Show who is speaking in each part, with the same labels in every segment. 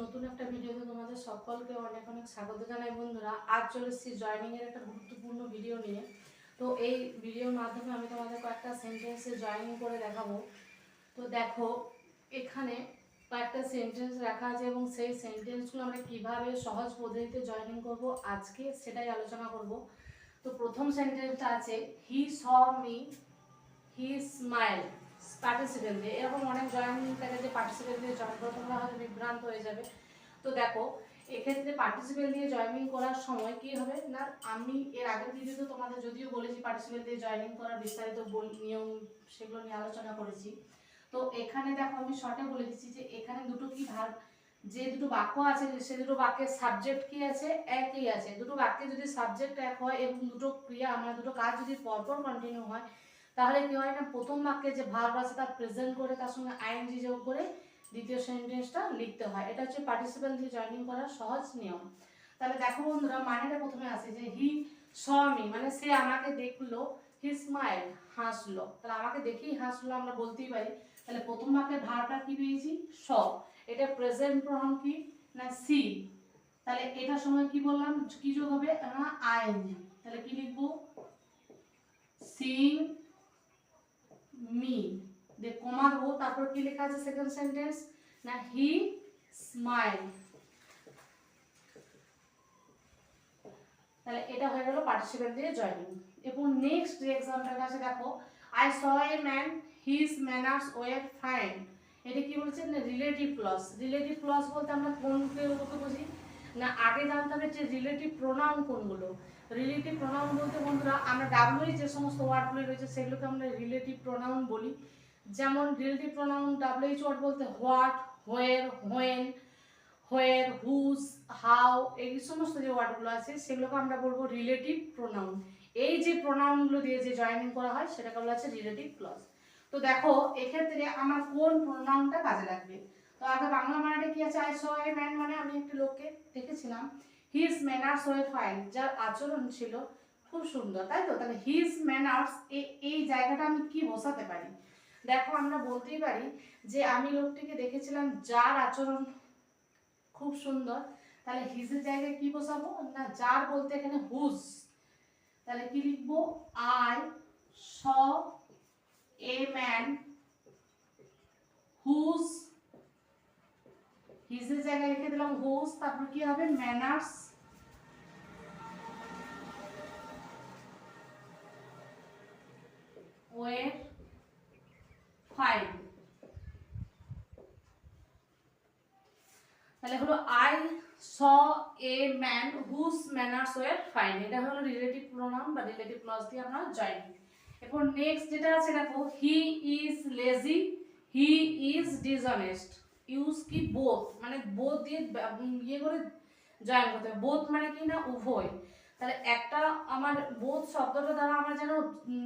Speaker 1: নতুন একটা ভিডিওতে তোমাদের সকলকে অনেক অনেক স্বাগত জানাই বন্ধুরা। আজ চলে এসেছি জয়নিং এর একটা গুরুত্বপূর্ণ ভিডিও নিয়ে। তো এই ভিডিওর মাধ্যমে আমি তোমাদের কয়েকটা সেন্টেন্সে জয়েনিং করে দেখাবো। তো দেখো, এখানে কয়েকটা সেন্টেন্স রাখা আছে এবং সেই সেন্টেন্সগুলো আমরা কীভাবে সহজ পদ্ধতিতে জয়েনিং করব আজকে সেটাই আলোচনা করব। তো প্রথম সেন্টেন্সটা আছে he saw me he smile participant দিয়ে। এরকম অনেক জয়েন থাকে যে পার্টিসিপেন্ট দিয়ে জয়েন করে, তোমরা হয়তো বিভ্রান্ত হয়ে যাবে। তো দেখো, এক্ষেত্রে পার্টিসিপেন্ট দিয়ে জয়েনিং করার সময় কি হবে? না, আমি এর আগের ভিডিওতে তোমাদের যদিও বলেছি পার্টিসিপেন্ট দিয়ে জয়েনিং করার বিস্তারিত নিয়ম, সেগুলো নিয়ে আলোচনা করেছি। তো এখানে দেখো, আমি শর্টে বলে দিচ্ছি যে এখানে দুটো কি ভাগ? যে দুটো বাক্য আছে, সে দুটো বাক্যের সাবজেক্ট কি আছে? একই আছে। দুটো বাক্যে যদি সাবজেক্ট এক হয়, এবং দুটো ক্রিয়া মানে দুটো কাজ যদি পরপর কন্টিনিউ হয় তাহলে কি হয় না, প্রথম বাক্যে যে ভার্ব আছে তার প্রেজেন্ট করে তার সঙ্গে আইএনজি যোগ করে দ্বিতীয় সেন্টেন্সটা লিখতে হয়। এটা হচ্ছে পার্টিসিপেন্ট দিয়ে জয়েনিং করার সহজ নিয়ম। তাহলে দেখো বন্ধুরা, মানেটা প্রথমে আসে যে হি স মানে সে আমাকে দেখল হি স্মাইল হাসলো। তাহলে আমাকে দেখেই হাসলো, আমরা বলতেই পারি। তাহলে প্রথম বাক্যের ভার্বটা কি পেয়েছি স এটা প্রেজেন্ট প্রনাউন কি না সি তাহলে এটার সময় কি বললাম? কি যোগ হবে? না আইএনজি তাহলে কি লিখব? সিং মি দিয়ে কমা দেবো তারপর কি লেখা আছে সেকেন্ড সেন্টেন্স না হি স্মাইল তাহলে এটা হয়ে গেল পার্টিসিপেন্ট দিয়ে জয়েনিং এবং নেক্সট যে এক্সাম্পলটা আছে, দেখো I saw a man his manners were fine এটা কি বলছে? না রিলেটিভ ক্লজ রিলেটিভ ক্লজ বলতে আমরা কোনকে ওকে বুঝি? না, আগে জানতে হবে যে রিলেটিভ প্রোনাউন কোনগুলো। রিলেটিভ প্রোনাউন বলতে বন্ধুরা, আমরা ডাব্লিউ যে সমস্ত ওয়ার্ডগুলো রয়েছে, সেগুলোকে আমরা রিলেটিভ প্রোনাউন বলি। যেমন relative pronoun W H word বলতে what where when where whose how এই সমস্ত যে ওয়ার্ডগুলো আছে, সেগুলোকে আমরা বলব রিলেটিভ প্রোনাউন এই যে প্রোনাউনগুলো দিয়ে যে জয়েনিং করা হয়, সেটাকে বলা হচ্ছে রিলেটিভ ক্লজ তো দেখো, এক্ষেত্রে আমার কোন প্রোনাউনটা কাজে লাগবে? তো আগে বাংলা মানেটা কি আছে? আই স এ ম্যান মানে আমি একটি লোককে দেখেছিলাম। হিজ ম্যানার্স ওয়ে ফাইন যার আচরণ ছিল খুব সুন্দর, তাই তো? তাহলে হিজ ম্যানার্স এই জায়গাটা আমি কি বসাতে পারি? দেখো, আমরা বলতেই পারি যে আমি লোকটিকে দেখেছিলাম যার আচরণ খুব সুন্দর, তাহলে হিজের জায়গায় কি বসাবো? না, যার বলতে এখানে হুজ তাহলে কি লিখব? I saw a man whose হিজের জায়গায় রেখে দিলাম হুজ তারপর কি হবে? ম্যানার্স। ওয়ের ফাইন তাহলে হলো I saw a man whose manners were fine এটা হলো রিলেটিভ প্রোনাউন বা রিলেটিভ ক্লজ দিয়ে আমরা জয়েন এরপর নেক্সট যেটা আছে দেখো he is lazy he is dishonest use কি বোথ মানে বোথ দিয়ে ইয়ে করে জয়েন করতে হবে। বোথ মানে কি না উভয়? তাহলে একটা আমার বোধ শব্দটা দ্বারা আমার যেন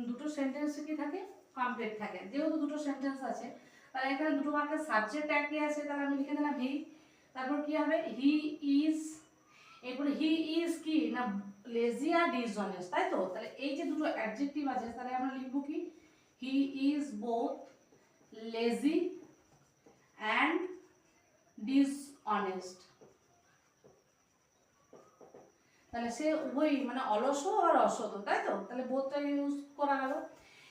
Speaker 1: দুটো সেন্টেন্স কি থাকে? কমপ্লিট থাকে। যেহেতু দুটো সেন্টেন্স আছে, তাহলে এখানে দুটো বাক্যের সাবজেক্ট একই আছে, তাহলে আমি লিখে দিলাম হি তারপর কি হবে? হি ইজ এরপরে হি ইজ কি? না লেজি আর ডিসঅনেস্ট তাই তো? তাহলে এই যে দুটো অ্যাডজেক্টিভ আছে, তাহলে আমরা লিখব কি? He is both lazy and dishonest তাহলে সে উভয়ই মানে অলস আর অসত তাই তো? তাহলে বোধটা ইউজ করা গেল।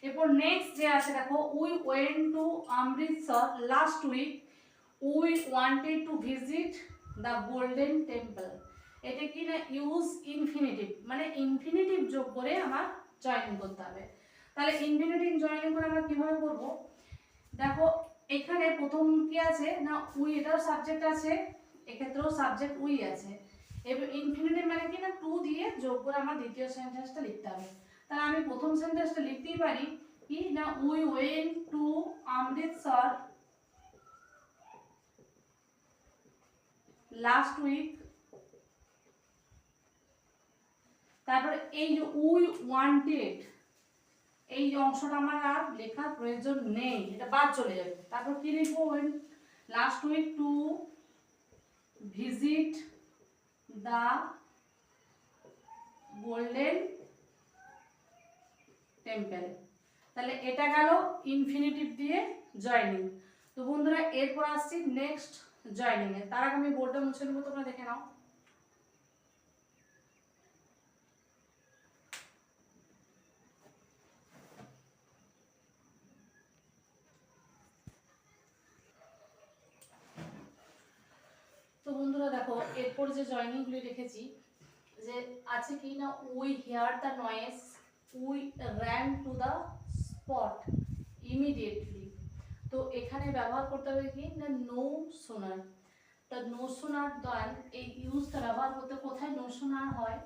Speaker 1: এরপর নেক্সট যে আছে, দেখো we went to Amritsar last week we wanted to visit the Golden Temple এটা কি না ইউজ ইনফিনিটিভ মানে ইনফিনিটিভ যোগ করে আমার জয়েনিং করতে হবে। তাহলে ইনফিনিটিভ জয়েনিং করে আমরা কীভাবে করব? দেখো এখানে প্রথম কি আছে? না, উই এটাও সাবজেক্ট আছে, এক্ষেত্রেও সাবজেক্ট উই আছে। এবার ইনফিনিটিভ মানে কি না টু দিয়ে যোগ করে আমার দ্বিতীয় সেন্টেন্সটা লিখতে হবে। তাহলে আমি প্রথম সেন্টেন্সটা লিখতেই পারি, কি না, we went to Amritsar last week তারপরে এই যে উই ওয়ান্টেড এই অংশটা আমার আর লেখার প্রয়োজন নেই, এটা বাদ চলে যাবে। তারপর কি লিখব last week to visit the Golden Temple তাহলে এটা গেল ইনফিনিটিভ দিয়ে জয়নিং তো বন্ধুরা, এরপর আসছি নেক্সট জয়নিং এর তার আগে আমি বোর্ডটা মুছে নেব, তোমরা দেখে নাও তো বন্ধুরা দেখো, এরপর যে জয়নিংগুলি রেখেছি, যে আছে কি না, we hear the noise we ran to the spot immediately তো এখানে ব্যবহার করতে হবে কি? না নো সোনার তা নো সোনার দয়ান এই ইউজটা ব্যবহার করতে কোথায় নো সোনার হয়?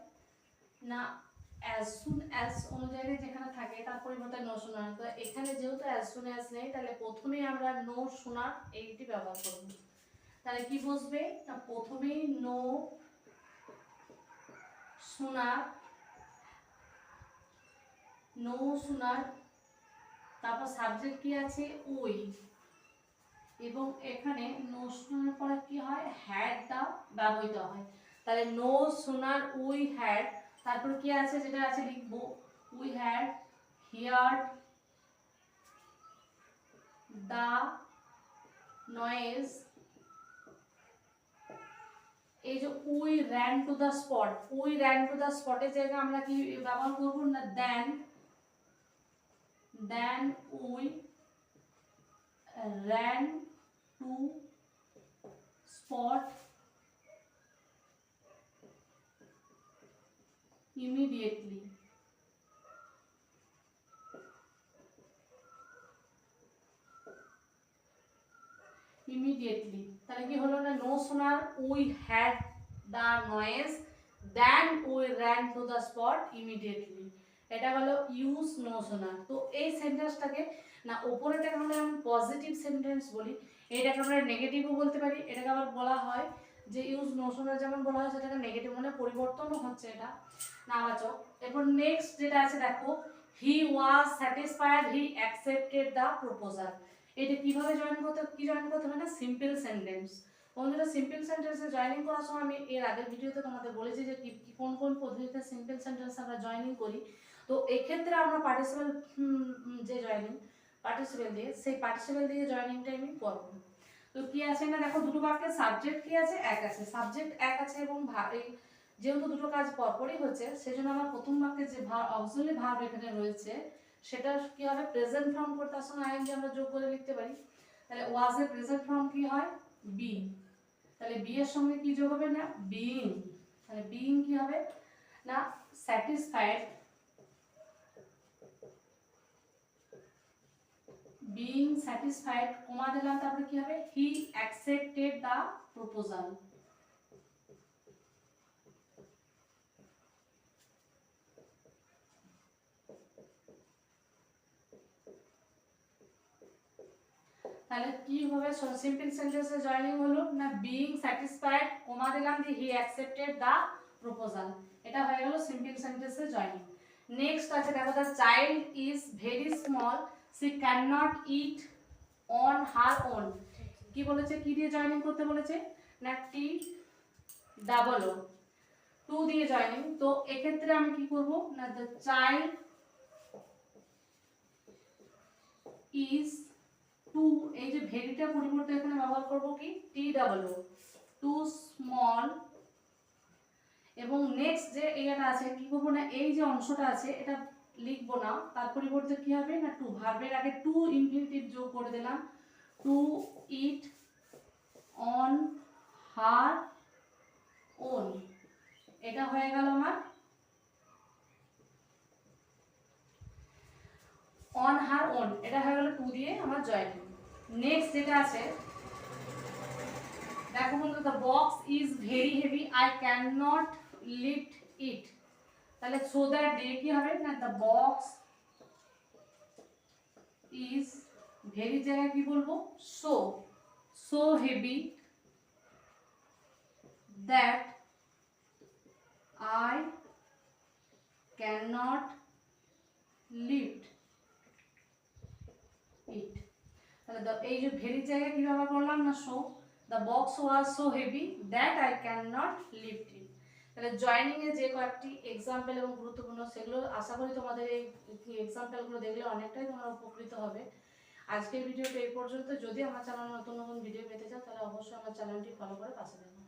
Speaker 1: না অ্যাজ সুন অ্যাজ অনুযায়ী যেখানে থাকে, তার পরিবর্তে নো সোনার তো এখানে যেহেতু অ্যাজ সুন অ্যাজ নেই, তাহলে প্রথমেই আমরা নো সোনার এইটি ব্যবহার করব। তাহলে কি বসবে? না প্রথমেই নো, সোনার নো, সোনার, তারপর সাবজেক্ট কি আছে? ওই। এবং এখানে নো, সোনার পরে কি হয়? হ্যাডটা ব্যবহৃত হয়। তাহলে নো, সোনার উই হ্যাড তারপর কি আছে? যেটা আছে লিখব। We had hear the noise এই যে we ran to the spot we ran to the স্পটের জায়গায় আমরা কি ব্যবহার করব না? Then then we ran to spot immediately. Immediately. তাহলে কি হলো না? No sooner we had the noise then we ran to the spot immediately এটা হলো ইউজ নো সোনার তো এই সেন্টেন্সটাকে না ওপরে ওপরেটাকে আমরা যেমন পজিটিভ সেন্টেন্স বলি, এটাকে আমরা নেগেটিভও বলতে পারি। এটাকে আবার বলা হয় যে ইউজ নো সোনার যেমন বলা হয়, সেটাকে নেগেটিভ মানে পরিবর্তনও হচ্ছে এটা। নাবাচক এরপর নেক্সট যেটা আছে, দেখো he was satisfied he accepted the proposal এটা কীভাবে জয়েন করতে, কি জয়েন করতে হবে না? সিম্পল সেন্টেন্স বন্ধুরা সিম্পল সেন্টেন্সে জয়েনিং করার সময় আমি এর আগের ভিডিওতে তোমাদের বলেছি যে কি কোন কোন পদ্ধতিতে সিম্পল সেন্টেন্স আমরা জয়েনিং করি। তো এক্ষেত্রে আমরা পার্টিসিপাল যে জয়েনিং পার্টিসিপেল দিয়ে, সেই পার্টিসিপেল দিয়ে জয়েনিংটা আমি করব। তো কি আছে না, দেখো দুটো বাক্যের সাবজেক্ট কি আছে? এক আছে। সাবজেক্ট এক আছে এবং ভা- এই যেহেতু দুটো কাজ পরপরই হচ্ছে, সেজন্য আমার প্রথম বাক্যে যে অক্সিলারি ভার্ব এখানে রয়েছে। সেটা কি হবে? প্রেজেন্ট ফর্ম করে তার সঙ্গে আইএনজি আমরা যোগ করে লিখতে পারি। তাহলে ওয়াজ এর প্রেজেন্ট ফর্ম কি হয়? বি তাহলে বি এর সঙ্গে কি যোগ হবে না? বিইং তাহলে বিইং কি হবে? না স্যাটিসফাইড বিইং স্যাটিসফাইড কমা দিলাম, তারপরে কি হবে? হি অ্যাকসেপ্টেড দ্য প্রপোজাল তাহলে কি হবে? সিম্পল সেন্টেন্সে জয়েনিং হলো, না বিইং স্যাটিসফাইড কমা দিলাম যে হি অ্যাকসেপ্টেড দ্য প্রপোজাল এটা হয়ে গেল সিম্পল সেন্টেন্সে জয়েনিং নেক্সট আছে, দেখো the child is very small she can not eat on her own কি বলেছে? কি দিয়ে জয়েনিং করতে বলেছে? না টি ডাবল ও টু দিয়ে জয়েনিং তো এক্ষেত্রে আমি কি করব? না দ্য চাইল্ড ইজ টু এই যে ভেরিটা পরিবর্তে এখানে ব্যবহার করব কি? T double O too small এবং নেক্সট যে এটা আছে, কি করব না, এই যে অংশটা আছে, এটা লিখব না, তার পরিবর্তে কি হবে? না টু ভার্বের আগে টু ইনফিনিটিভ যোগ করে দিলাম। To eat on her own এটা হয়ে গেল আমার অন হার ওন এটা হয়ে গেল টু দিয়ে আমার জয়েন্ট নেক্সট যেটা আছে, দেখো বন্ধু the box is very heavy I can not lift it তাহলে সো দ্যাট ডে কি হবে? না দ্য বক্স ইজ ভেরি জায়গায় কি বলব? So so heavy that I can not lift it তাহলে এই যে ভেরির জায়গায় কি ব্যবহার করলাম না? So the box was so heavy that I can not lift it তাহলে জয়নিং এ যে কয়েকটি এক্সাম্পল এবং গুরুত্বপূর্ণ সেগুলো আশা করি তোমাদের এই এক্সাম্পলগুলো দেখলে অনেকটাই তোমরা উপকৃত হবে। আজকের ভিডিওটা এই পর্যন্ত। যদি আমার চ্যানেল নতুন নতুন ভিডিও পেতে চাও, তাহলে অবশ্যই আমার চ্যানেলটি ফলো করে পাশে দেবো